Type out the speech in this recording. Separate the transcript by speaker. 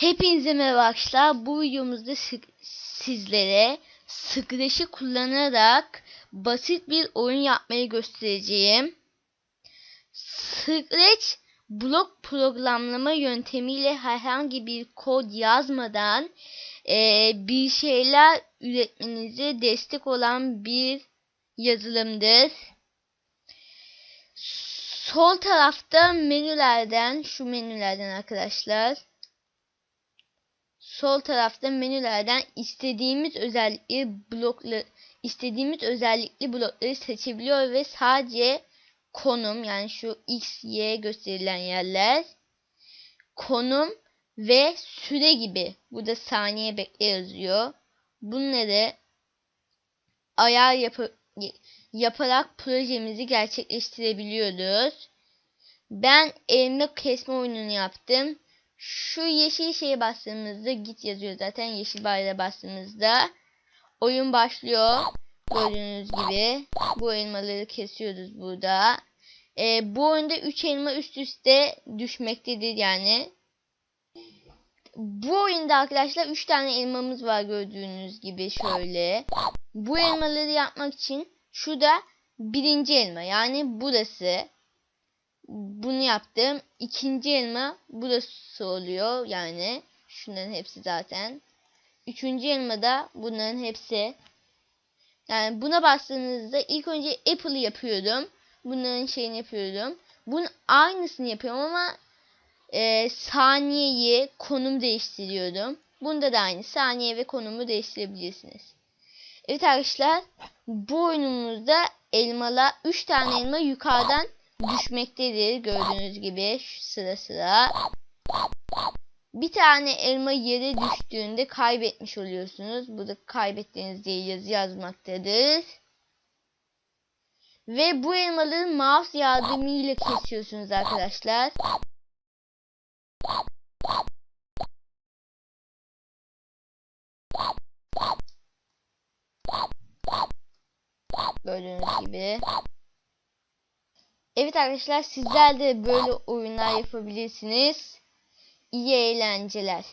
Speaker 1: Hepinize merhaba arkadaşlar. Bu videomuzda sizlere Scratch'i kullanarak basit bir oyun yapmayı göstereceğim. Scratch blok programlama yöntemiyle herhangi bir kod yazmadan eee, bir şeyler üretmenize destek olan bir yazılımdır. Sol tarafta menülerden, şu menülerden arkadaşlar sol tarafta menülerden istediğimiz özellikli blokları istediğimiz özellikli blokları seçebiliyor ve sadece konum yani şu x y gösterilen yerler konum ve süre gibi burada saniye bekle yazıyor. Bunları ayar yapı yaparak projemizi gerçekleştirebiliyoruz. Ben elma kesme oyununu yaptım. Şu yeşil şeye bastığımızda git yazıyor zaten. Yeşil bayrağa bastığımızda oyun başlıyor. Gördüğünüz gibi bu elmaları kesiyoruz burada. Ee, bu oyunda 3 elma üst üste düşmektedir yani. Bu oyunda arkadaşlar 3 tane elmamız var gördüğünüz gibi şöyle. Bu elmaları yapmak için şu da birinci elma yani burası bunu yaptım. İkinci elma burası oluyor yani. Şunların hepsi zaten. Üçüncü elma da bunların hepsi. Yani buna bastığınızda ilk önce Apple'ı yapıyordum. Bunların şeyini yapıyordum. Bunun aynısını yapıyorum ama e, saniyeyi konum değiştiriyordum. Bunda da aynı saniye ve konumu değiştirebilirsiniz. Evet arkadaşlar bu oyunumuzda elmalar 3 tane elma yukarıdan düşmektedir gördüğünüz gibi sıra sıra. Bir tane elma yere düştüğünde kaybetmiş oluyorsunuz. Burada kaybettiğiniz diye yazı yazmaktadır. Ve bu elmaları mouse yardımıyla kesiyorsunuz arkadaşlar. Gördüğünüz gibi. Evet arkadaşlar sizler de böyle oyunlar yapabilirsiniz. İyi eğlenceler.